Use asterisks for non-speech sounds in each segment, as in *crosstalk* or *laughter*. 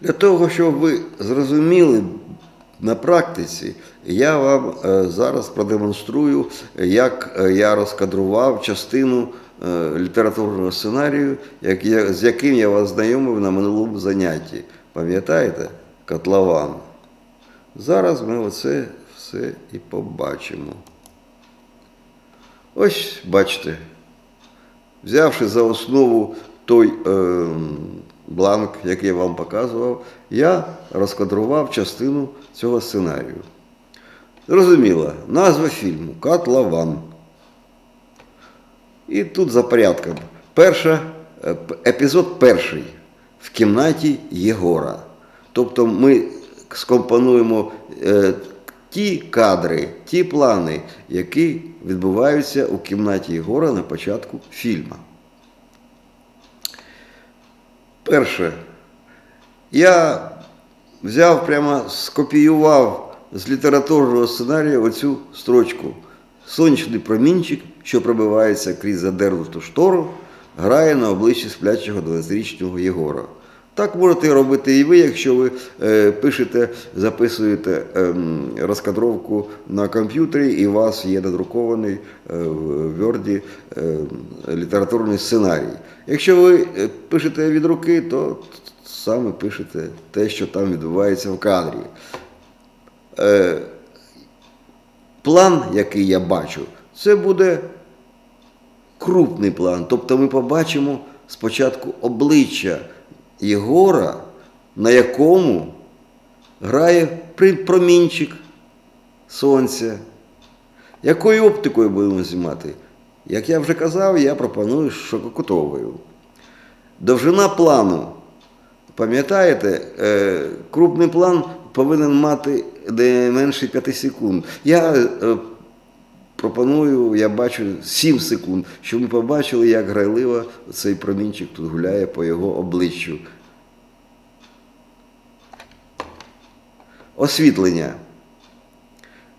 Для того, щоб ви зрозуміли на практиці, я вам е, зараз продемонструю, як е, я розкадрував частину е, літературного сценарію, з яким я вас знайомив на минулому занятті. Пам'ятаєте? Котлован. Зараз ми оце все і побачимо. Ось бачите, взявши за основу той е, бланк, який я вам показував, я розкадрував частину цього сценарію. Зрозуміло, назва фільму Котлован. І тут за порядком. Перша, е, епізод перший в кімнаті Єгора. Тобто ми скомпонуємо е, ті кадри, ті плани, які відбуваються у кімнаті Єгора на початку фільму. Перше, я взяв прямо скопіював з літературного сценарію оцю строчку. Сонячний промінчик, що пробивається крізь задернуту штору, грає на обличчі сплячого 20-річного Єгора. Так можете робити і ви, якщо ви е, пишете, записуєте ем, розкадровку на комп'ютері, і у вас є надрукований е, в Word е, літературний сценарій. Якщо ви пишете від руки, то саме пишете те, що там відбувається в кадрі. План, який я бачу, це буде крупний план. Тобто ми побачимо спочатку обличчя Єгора, на якому грає промінчик сонця. Якою оптикою будемо знімати? Як я вже казав, я пропоную ширококутовою. Довжина плану. Пам'ятаєте, е, крупний план повинен мати не менше 5 секунд. Я е, пропоную, я бачу 7 секунд, щоб ми побачили, як грайливо цей промінчик тут гуляє по його обличчю. Освітлення.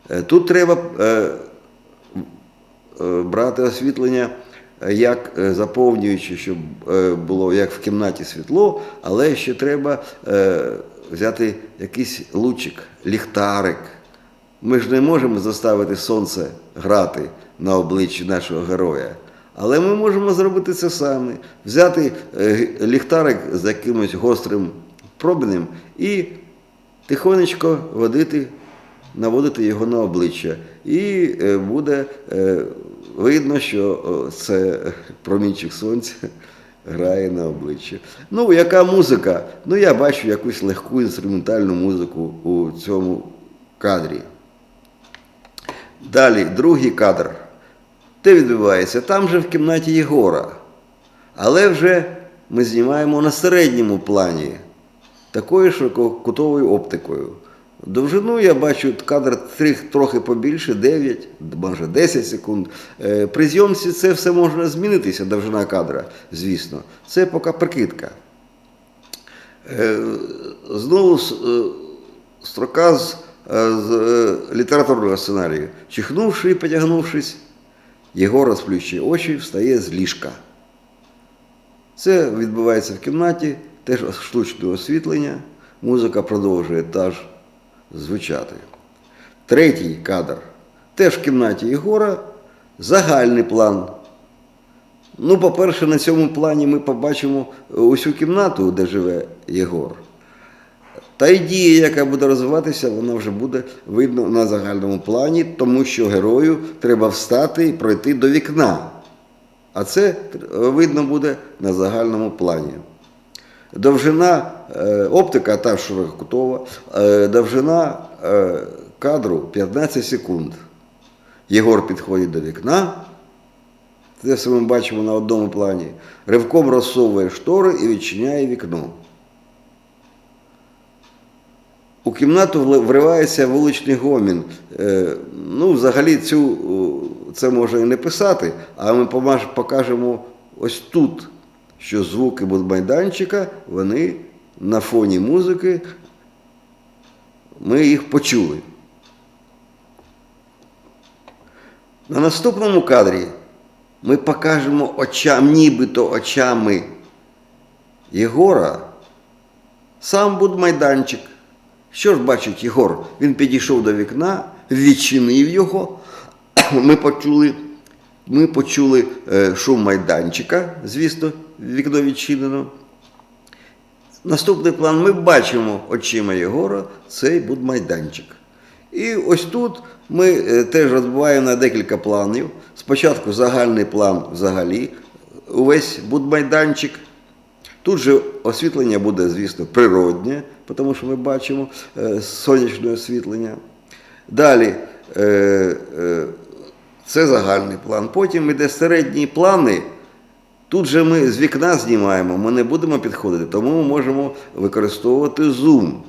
Е, Тут треба е, е, брати освітлення як заповнюючи, щоб було як в кімнаті світло, але ще треба взяти якийсь лучик, ліхтарик. Ми ж не можемо заставити сонце грати на обличчі нашого героя. Але ми можемо зробити це самі. Взяти е, ліхтарик з якимось гострим пробнем і тихонечко водити, наводити його на обличчя. І е, буде е, видно, що це промінчик сонця *laughs* грає на обличчі. Ну, яка музика? Ну, я бачу якусь легку інструментальну музику у цьому кадрі. Далі, другий кадр. Де відбувається? Там же в кімнаті Єгора. Але вже ми знімаємо на середньому плані, такою ширококутовою оптикою. Довжину я бачу кадр трохи побільше, 9, може 10 секунд. Е, При зйомці це все може змінитися, довжина кадра, звісно. Це поки прикидка. Е, Знову е, строка з, з е, літературного сценарію. Чихнувши і потягнувшись, Єгор розплющує очі, встає з ліжка. Це відбувається в кімнаті, теж штучне освітлення, музика продовжує та ж звучати. Третій кадр. Теж в кімнаті Єгора загальний план. Ну, по-перше, на цьому плані ми побачимо усю кімнату, де живе Єгор. Та й дія, яка буде розвиватися, вона вже буде видно на загальному плані, тому що герою треба встати і пройти до вікна. А це видно буде на загальному плані. Довжина е, оптика та ширококутова, е, довжина е, кадру 15 секунд. Єгор підходить до вікна. Це все ми бачимо на одному плані. Ривком розсовує штори і відчиняє вікно. У кімнату вривається вуличний гомін. Е, ну, взагалі, цю, це може і не писати, а ми покажемо ось тут, що звуки будмайданчика, вони на фоні музики, ми їх почули. На наступному кадрі ми покажемо очам, нібито очами Єгора сам будмайданчик. Що ж бачить Єгор? Він підійшов до вікна, відчинив його. *clears throat* Ми почули, ми почули е, шум майданчика, звісно, вікно відчинено. Наступний план ми бачимо очима Єгора цей будмайданчик. І ось тут ми е, теж розбиваємо на декілька планів. Спочатку загальний план взагалі, увесь будмайданчик. Тут же освітлення буде, звісно, природнє, тому що ми бачимо е, сонячне освітлення. Далі е, е, це загальний план. Потім йде середні плани. Тут же ми з вікна знімаємо, ми не будемо підходити, тому ми можемо використовувати зум,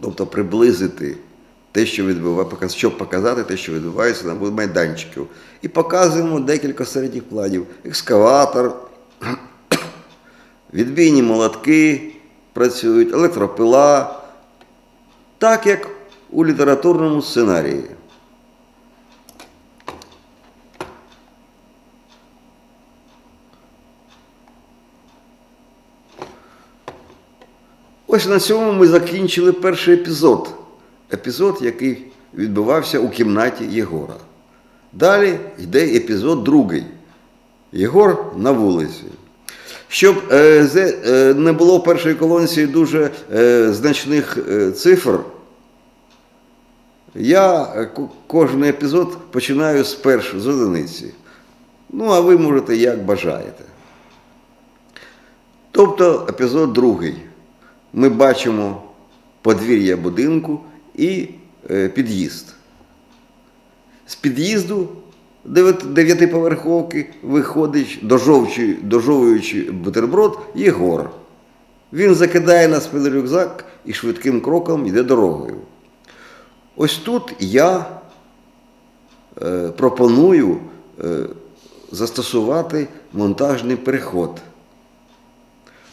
тобто приблизити те, що відбувається, щоб показати те, що відбувається на майданчику. І показуємо декілька середніх планів. Екскаватор, відбійні молотки працюють, електропила, так як у літературному сценарії. Ось на цьому ми закінчили перший епізод. Епізод, який відбувався у кімнаті Єгора. Далі йде епізод другий. Єгор на вулиці. Щоб е, е, не було в першій колонці дуже е, значних цифр, я кожен епізод починаю з першої з одиниці. Ну, а ви можете як бажаєте. Тобто епізод другий. Ми бачимо подвір'я будинку і під'їзд. З під'їзду дев'ятиповерховки виходить, дожовчуючи, дожовуючи бутерброд, Єгор. Він закидає на спину рюкзак і швидким кроком йде дорогою. Ось тут я е, пропоную е, застосувати монтажний переход.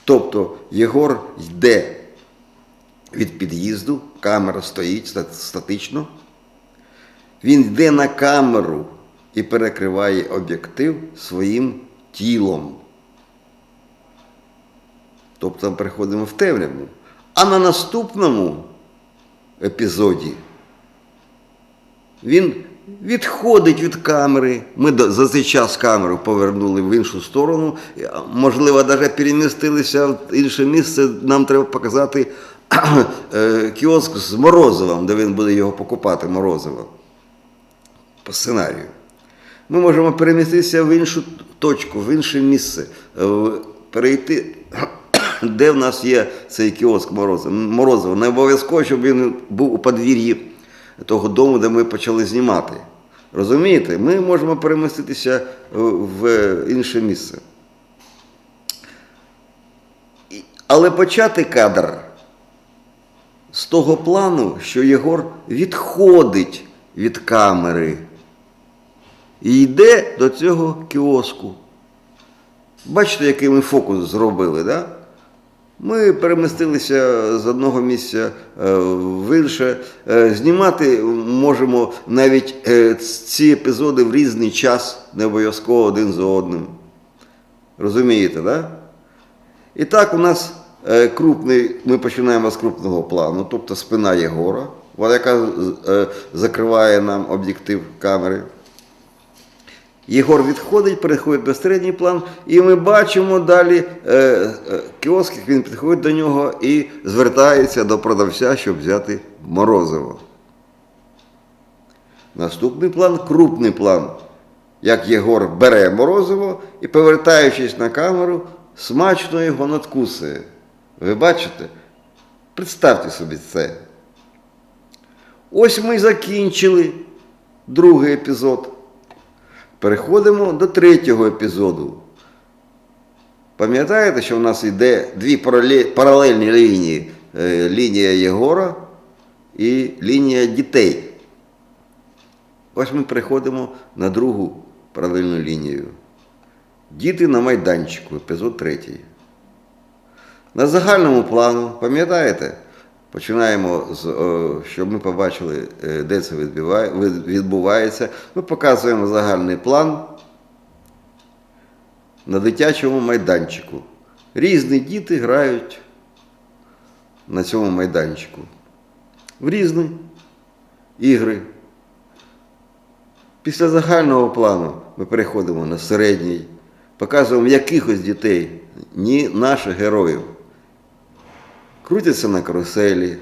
Тобто Єгор йде від під'їзду, камера стоїть статично. Він йде на камеру і перекриває об'єктив своїм тілом. Тобто переходимо в темряву. А на наступному епізоді він відходить від камери. Ми за цей час камеру повернули в іншу сторону. Можливо, навіть перемістилися в інше місце. Нам треба показати *clears throat* е, кіоск з морозивом, де він буде його покупати, морозиво. По сценарію. Ми можемо переміститися в іншу точку, в інше місце, е, перейти, *coughs* де в нас є цей кіоск. Морозиво. Не обов'язково, щоб він був у подвір'ї того дому, де ми почали знімати. Розумієте? Ми можемо переміститися е, в інше місце. Але почати кадр з того плану, що Єгор відходить від камери і йде до цього кіоску. Бачите, який ми фокус зробили, да? Ми перемістилися з одного місця е, в інше. Е, Знімати можемо навіть е, ці епізоди в різний час, не обов'язково один за одним. Розумієте, да? І так у нас крупний, ми починаємо з крупного плану, тобто спина Єгора, вона яка закриває нам об'єктив камери. Єгор відходить, переходить на середній план, і ми бачимо далі е, е, кіоск, як він підходить до нього і звертається до продавця, щоб взяти морозиво. Наступний план крупний план. Як Єгор бере морозиво і, повертаючись на камеру, смачно його надкусує. Ви бачите? Представте собі це. Ось ми закінчили другий епізод. Переходимо до третього епізоду. Пам'ятаєте, що в нас йде дві паралельні лінії: Е, лінія Єгора і лінія дітей. Ось ми переходимо на другу паралельну лінію. Діти на майданчику, епізод третій. На загальному плану, пам'ятаєте? Починаємо з, щоб ми побачили, е, де це відбувається. Ми показуємо загальний план на дитячому майданчику. Різні діти грають на цьому майданчику. В різні ігри. Після загального плану ми переходимо на середній, показуємо якихось дітей, ні наших героїв. Крутяться на каруселі.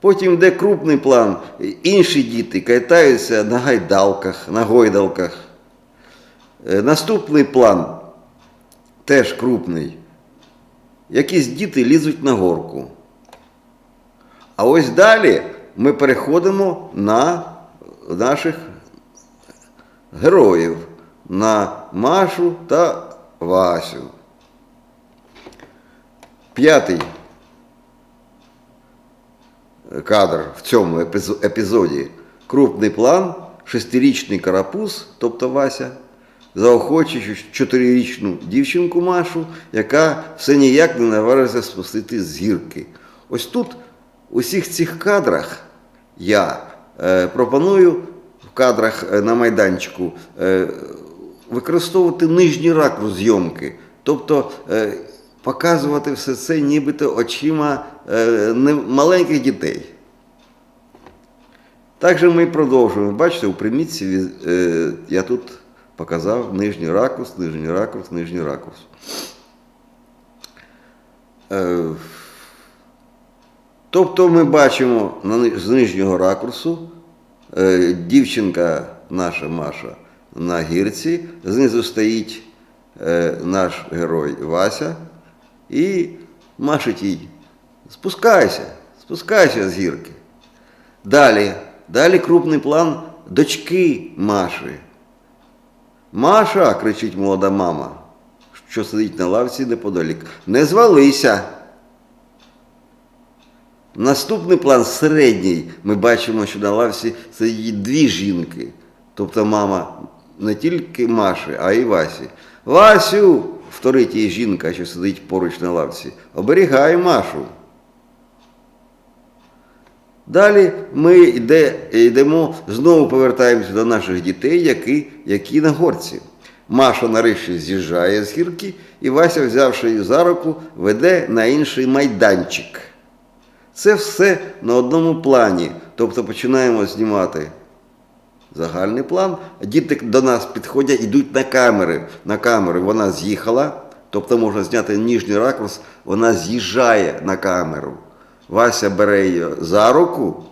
Потім йде крупний план, інші діти катаються на гайдалках, на гойдалках. Е, Наступний план теж крупний. Якісь діти лізуть на горку. А ось далі ми переходимо на наших героїв, на Машу та Васю. П'ятий кадр в цьому епізоді. Крупний план, шестирічний карапуз, тобто Вася, заохочує чотирирічну дівчинку Машу, яка все ніяк не наважиться спустити з гірки. Ось тут, у всіх цих кадрах, я е, пропоную в кадрах е, на майданчику е, використовувати нижній ракурс зйомки. Тобто показувати все це нібито очима е, маленьких дітей. Так же ми продовжуємо. Бачите, у примітці е, я тут показав нижній ракурс, нижній ракурс, нижній ракурс. Е, Тобто ми бачимо з нижнього ракурсу дівчинка наша Маша на гірці, знизу стоїть наш герой Вася і машить їй. Спускайся, спускайся з гірки. Далі, далі крупний план дочки Маші. Маша, кричить молода мама, що сидить на лавці неподалік. Не звалися. Наступний план середній. Ми бачимо, що на лавці сидять дві жінки. Тобто мама не тільки Маші, а й Васі. Васю, вторить їй жінка, що сидить поруч на лавці. Оберігай Машу. Далі ми йде, йдемо, знову повертаємося до наших дітей, які, які на горці. Маша нарешті з'їжджає з гірки, і Вася, взявши її за руку, веде на інший майданчик. Це все на одному плані. Тобто починаємо знімати загальний план. Діти до нас підходять, йдуть на камери. На камери вона з'їхала, тобто можна зняти ніжній ракурс, вона з'їжджає на камеру. Вася бере її за руку,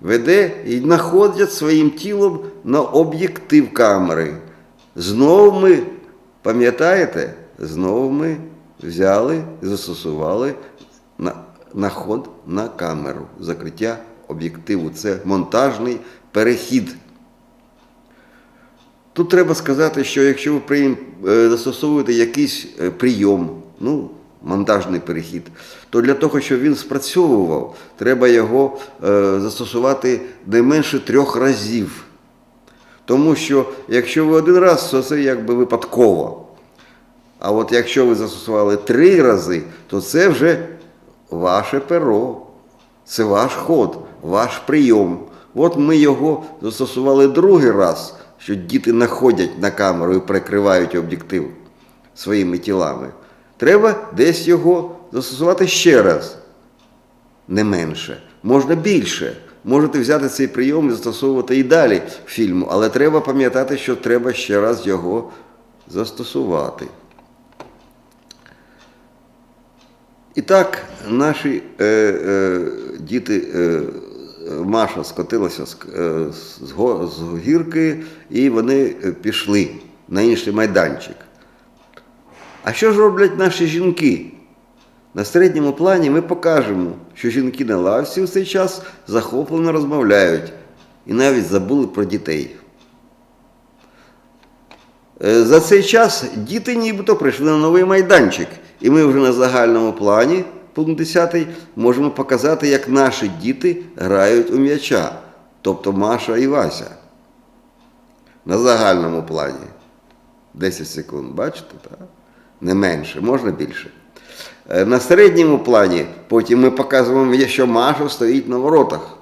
веде і знаходять своїм тілом на об'єктив камери. Знову ми, пам'ятаєте, знову ми взяли і застосували на, на ход на камеру, закриття об'єктиву. Це монтажний перехід. Тут треба сказати, що якщо ви е, застосовуєте якийсь е, прийом, ну, монтажний перехід, то для того, щоб він спрацьовував, треба його е, застосувати не менше трьох разів. Тому що якщо ви один раз, то це якби випадково. А от якщо ви застосували три рази, то це вже ваше перо, це ваш ход, ваш прийом. От ми його застосували другий раз, що діти находять на камеру і прикривають об'єктив своїми тілами. Треба десь його застосувати ще раз. Не менше, можна більше. Можете взяти цей прийом і застосовувати і далі фільму, але треба пам'ятати, що треба ще раз його застосувати. І так, наші е, е, діти, е, Маша скотилася з, е, з, го- з гірки, і вони е, пішли на інший майданчик. А що ж роблять наші жінки? На середньому плані ми покажемо, що жінки на лавці в цей час захоплено розмовляють і навіть забули про дітей. Е, За цей час діти нібито прийшли на новий майданчик, і ми вже на загальному плані, пункт 10, можемо показати, як наші діти грають у м'яча, тобто Маша і Вася. На загальному плані. 10 секунд, бачите? Так? Не менше, можна більше. Е, На середньому плані потім ми показуємо, що Маша стоїть на воротах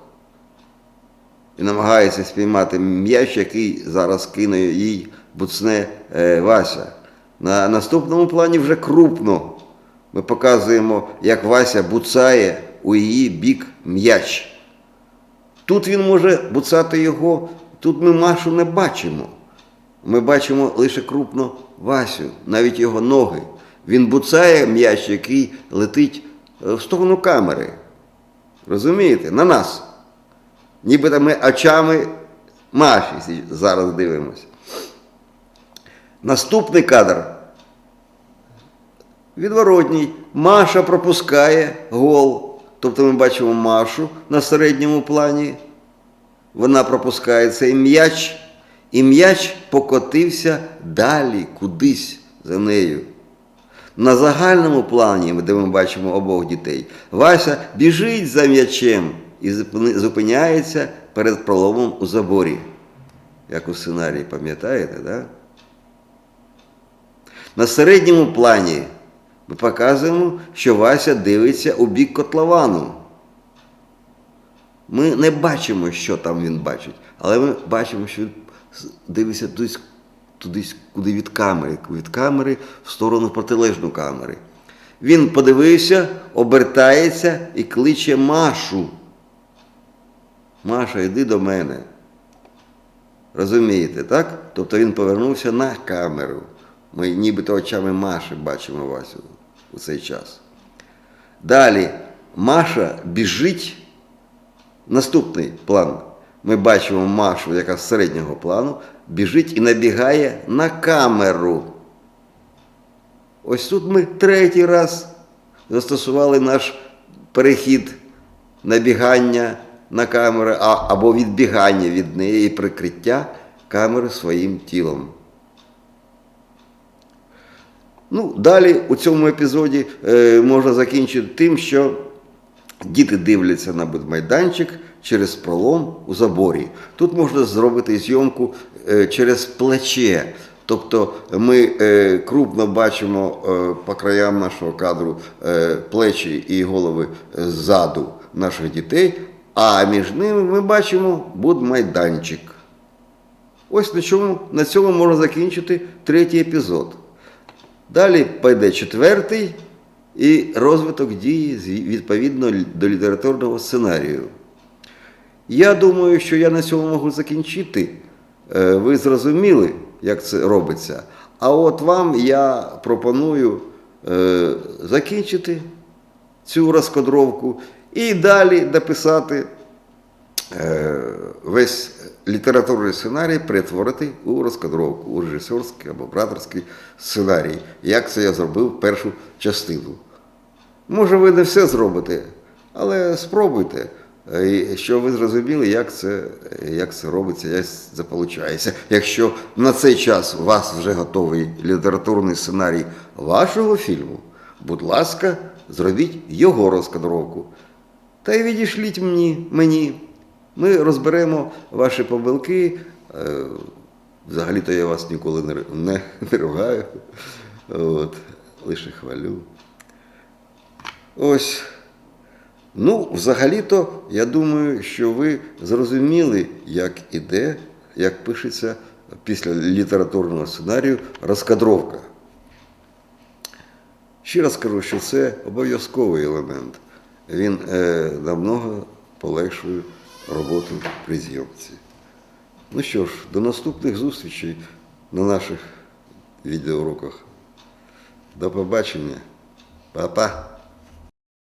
і намагається спіймати м'яч, який зараз кине їй буцне е, Вася. На наступному плані вже крупно ми показуємо, як Вася буцає у її бік м'яч. Тут він може буцати його, тут ми Машу не бачимо. Ми бачимо лише крупно Васю, навіть його ноги. Він буцає м'яч, який летить е, в сторону камери. Розумієте? На нас. Нібито ми очами Маші зараз дивимося. Наступний кадр. Відворотній. Маша пропускає гол. Тобто ми бачимо Машу на середньому плані. Вона пропускає цей м'яч, і м'яч покотився далі, кудись за нею. На загальному плані, де ми бачимо обох дітей, Вася біжить за м'ячем і зупиняється перед проломом у заборі. Як у сценарії, пам'ятаєте, да? На середньому плані ми показуємо, що Вася дивиться у бік котловану. Ми не бачимо, що там він бачить, але ми бачимо, що він дивиться туди, туди, куди від камери, від камери в сторону протилежну камери. Він подивився, обертається і кличе Машу. Маша, йди до мене. Розумієте, так? Тобто він повернувся на камеру. Ми нібито очами Маші бачимо Васю у цей час. Далі Маша біжить. Наступний план. Ми бачимо Машу, яка з середнього плану, біжить і набігає на камеру. Ось тут ми третій раз застосували наш перехід набігання на камеру або відбігання від неї і прикриття камери своїм тілом. Ну, далі у цьому епізоді е, можна закінчити тим, що діти дивляться на будмайданчик через пролом у заборі. Тут можна зробити зйомку е, через плече. Тобто ми е, крупно бачимо е, по краям нашого кадру е, плечі і голови е, ззаду наших дітей, а між ними ми бачимо будмайданчик. Ось на чому на цьому можна закінчити третій епізод. Далі пойде четвертий і розвиток дії відповідно до літературного сценарію. Я думаю, що я на цьому можу закінчити. Е, Ви зрозуміли, як це робиться. А от вам я пропоную е, закінчити цю розкодровку і далі дописати е, весь літературний сценарій перетворити у розкадровку, у режисерський або операторський сценарій, як це я зробив першу частину. Може, ви не все зробите, але спробуйте, щоб ви зрозуміли, як це, як це робиться, як це виходить. Якщо на цей час у вас вже готовий літературний сценарій вашого фільму, будь ласка, зробіть його розкадровку. Та й відійшліть мені, мені. Ми розберемо ваші помилки. Е, Взагалі-то я вас ніколи не, не, не ругаю. От, лише хвалю. Ось. Ну, взагалі-то, я думаю, що ви зрозуміли, як іде, як пишеться після літературного сценарію розкадровка. Ще раз скажу, що це обов'язковий елемент. Він е, намного полегшує роботу при зйомці. Ну що ж, до наступних зустрічей на наших відеоуроках. До побачення. Па-па.